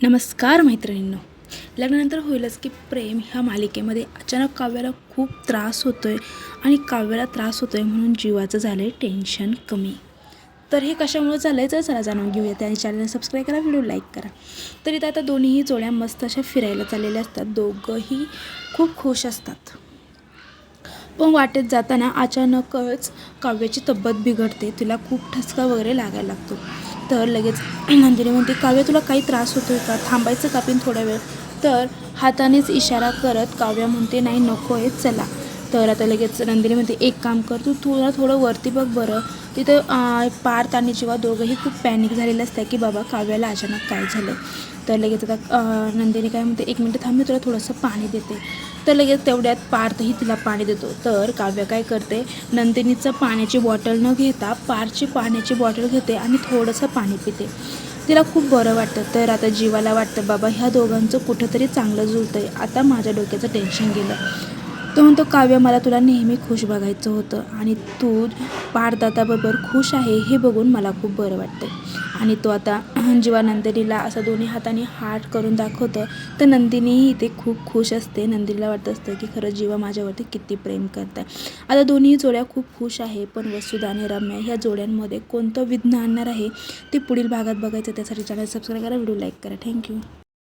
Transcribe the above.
नमस्कार मैत्रिणींनो. लग्नानंतर होईलच की प्रेम ह्या मालिकेमध्ये अचानक काव्याला खूप त्रास होतो आहे आणि काव्याला त्रास होतो आहे म्हणून जीवाचं झालं आहे टेन्शन कमी. तर हे कशामुळे झालं आहे तर चला जाणून घेऊया. आणि चॅनल सबस्क्राईब करा व्हिडिओ लाईक करा. तर इथं आता दोन्हीही जोड्या मस्त अशा फिरायला चाललेल्या असतात. दोघंही खूप खुश असतात. पण वाटेत जाताना अचानकच काव्याची तब्येत बिघडते. तिला खूप ठसका वगैरे लागायला लागतो. तर लगेच नंदिनी म्हणते काव्य तुला काही त्रास होतोय का? थांबायचं का थोड्या थोडा वेळ? तर हातानेच इशारा करत काव्य म्हणते नाही नको आहे चला. तर आता लगेच नंदिनी म्हणते एक काम कर तू थोडं थोडं वरती बघ बरं. तिथं पार्थ आणि जेव्हा दोघंही खूप पॅनिक झालेलं असतं की बाबा काव्याला अचानक काय झालं. तर लगेच आता नंदिनी काय म्हणते एक मिनटं थांब मी तुला थोडंसं पाणी देते. तर लगेच तेवढ्यात पार्थही तिला पाणी देतो. तर काव्य काय करते नंदिनीचं पाण्याची बॉटल न घेता पारची पाण्याची बॉटल घेते आणि थोडंसं पाणी पिते. तिला खूप बरं वाटतं. तर आता जीवाला वाटतं बाबा ह्या दोघांचं कुठंतरी चांगलं जुळतं आहे आता माझ्या डोक्याचं टेन्शन गेलं. तो म्हणतो काव्य मला तुला नेहमी खुश बघायचं होतं आणि तू पारदाताबरोबर खुश आहे हे बघून मला खूप बरं वाटतं आणि तो आता जेव्हा नंदिनीला असं दोन्ही हाताने हार्ट करून दाखवतं तर नंदिनीही इथे खूप खुश असते. नंदिनीला वाटत असतं की खरंच जीवा माझ्यावरती किती प्रेम करत आहे आता दोन्ही जोड्या खूप खुश आहे पण वसुधा आणि रम्या ह्या जोड्यांमध्ये कोणतं विघ्न आणणार आहे ते पुढील भागात बघायचं त्यासाठी चॅनल सबस्क्राईब करा व्हिडिओ लाईक करा. Thank you.